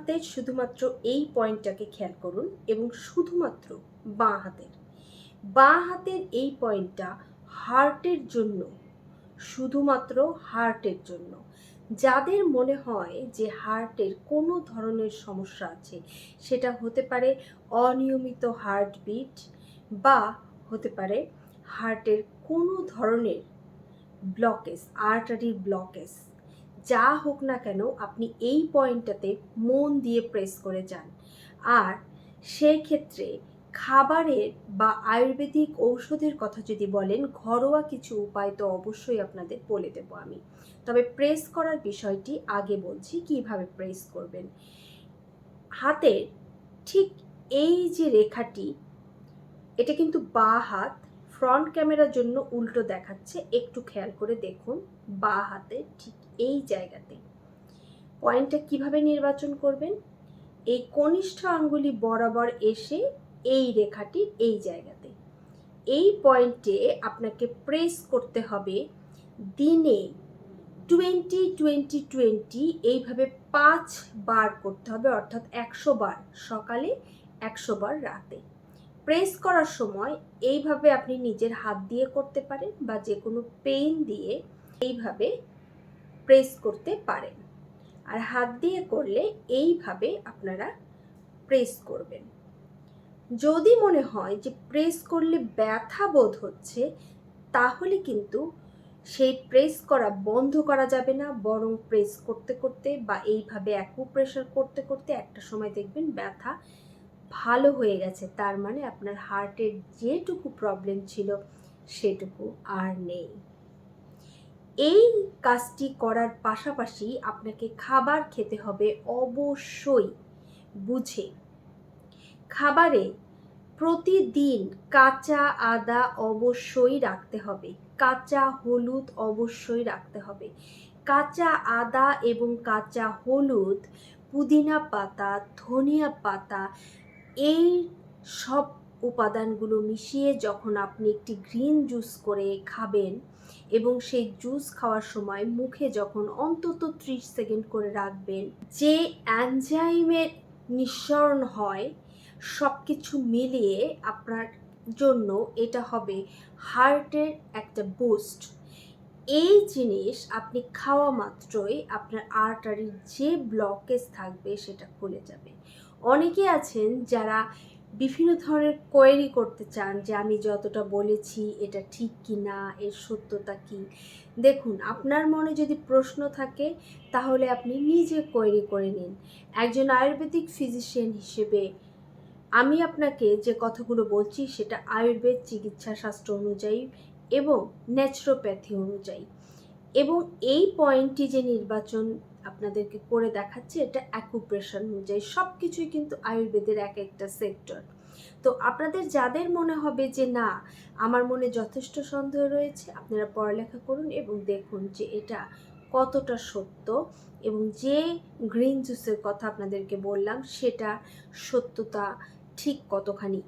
হাতের শুধুমাত্র এই পয়েন্টটাকে খেয়াল করুন এবং শুধুমাত্র বাঁ হাতের। বাঁ হাতের এই পয়েন্টটা হার্টের জন্য, শুধুমাত্র হার্টের জন্য। যাদের মনে হয় যে হার্টের কোনো ধরনের সমস্যা আছে, সেটা হতে পারে অনিয়মিত হার্টবিট বা হতে পারে হার্টের কোনো ধরনের ব্লকেজ, আর্টারি ব্লকেজ। যা হোক না কেন আপনি এই পয়েন্টটাতে মন দিয়ে প্রেস করে যান। আর সেই ক্ষেত্রে খাবারের বা আয়ুর্বেদিক ঔষধের কথা যদি বলেন, ঘরোয়া কিছু উপায় তো অবশ্যই আপনাদের বলে দেবো আমি। তবে প্রেস করার বিষয়টি আগে বলছি, কীভাবে প্রেস করবেন। হাতের ঠিক এই যে রেখাটি, এটা কিন্তু বা হাত, ফ্রন্ট ক্যামেরার জন্য উল্টো দেখাচ্ছে, একটু খেয়াল করে দেখুন, বা হাতে ঠিক এই জায়গাতে। পয়েন্টটা কীভাবে নির্বাচন করবেন? এই কনিষ্ঠ আঙ্গুলি বরাবর এসে এই রেখাটির এই জায়গাতে। এই পয়েন্টে আপনাকে প্রেস করতে হবে দিনে টোয়েন্টি টোয়েন্টি টোয়েন্টি এইভাবে পাঁচ বার করতে হবে, অর্থাৎ একশো বার সকালে, একশো বার রাতে। প্রেস করার সময় এইভাবে আপনি নিজের হাত দিয়ে করতে পারেন বা যে কোনো পেন দিয়ে এইভাবে প্রেস করতে পারেন। আর হাত দিয়ে করলে এইভাবে আপনারা প্রেস করবেন। যদি মনে হয় যে প্রেস করলে ব্যথা বোধ হচ্ছে, তাহলে কিন্তু সেই প্রেস করা বন্ধ করা যাবে না। বরং প্রেস করতে করতে বা এইভাবে প্রেশার করতে করতে একটা সময় দেখবেন ব্যথা ভালো হয়ে গেছে। তার মানে আপনার হার্টের যেটুকু প্রবলেম ছিল, সেটুকু আর নেই। এই কাজটি করার পাশাপাশি আপনাকে খাবার খেতে হবে অবশ্যই, বুঝে। খাবারে প্রতিদিন কাঁচা আদা অবশ্যই রাখতে হবে, কাঁচা হলুদ অবশ্যই রাখতে হবে। কাঁচা আদা এবং কাঁচা হলুদ, পুদিনা পাতা, ধনিয়া পাতা, এই সব উপাদানগুলো মিশিয়ে যখন আপনি একটি গ্রিন জুস করে খাবেন এবং সেই জুস খাওয়ার সময় মুখে যখন অন্তত ত্রিশ সেকেন্ড করে রাখবেন, যে অ্যানজাইমের নিঃসরণ হয় সব কিছু মিলিয়ে আপনার জন্য এটা হবে হার্টের একটা বুস্ট। এই জিনিস আপনি খাওয়া মাত্রই আপনার আর্টারির যে ব্লকেজ থাকবে সেটা খুলে যাবে। অনেকে আছেন যারা বিভিন্ন ধরনের কোয়েরি করতে চান যে আমি যতটা বলেছি এটা ঠিক কি না এর সত্যতা কি? দেখুন, আপনার মনে যদি প্রশ্ন থাকে, তাহলে আপনি নিজে কোয়েরি করে নিন। একজন আয়ুর্বেদিক ফিজিশিয়ান হিসেবে আমি আপনাকে যে কথাগুলো বলছি সেটা আয়ুর্বেদ চিকিৎসা শাস্ত্র অনুযায়ী এবং ন্যাচুরোপ্যাথি অনুযায়ী। এবং এই পয়েন্টটি যে নির্বাচন আপনাদেরকে করে দেখাচ্ছি এটা অ্যাকুপ্রেশন অনুযায়ী। সব কিছুই কিন্তু আয়ুর্বেদের এক একটা সেক্টর তো আপনাদের যাদের মনে হবে যে, না, আমার মনে যথেষ্ট সন্দেহ রয়েছে, আপনারা পড়ালেখা করুন এবং দেখুন যে এটা কতটা সত্য এবং যে গ্রিন জুসের কথা আপনাদেরকে বললাম, সেটা সত্যতা ঠিক কতখানি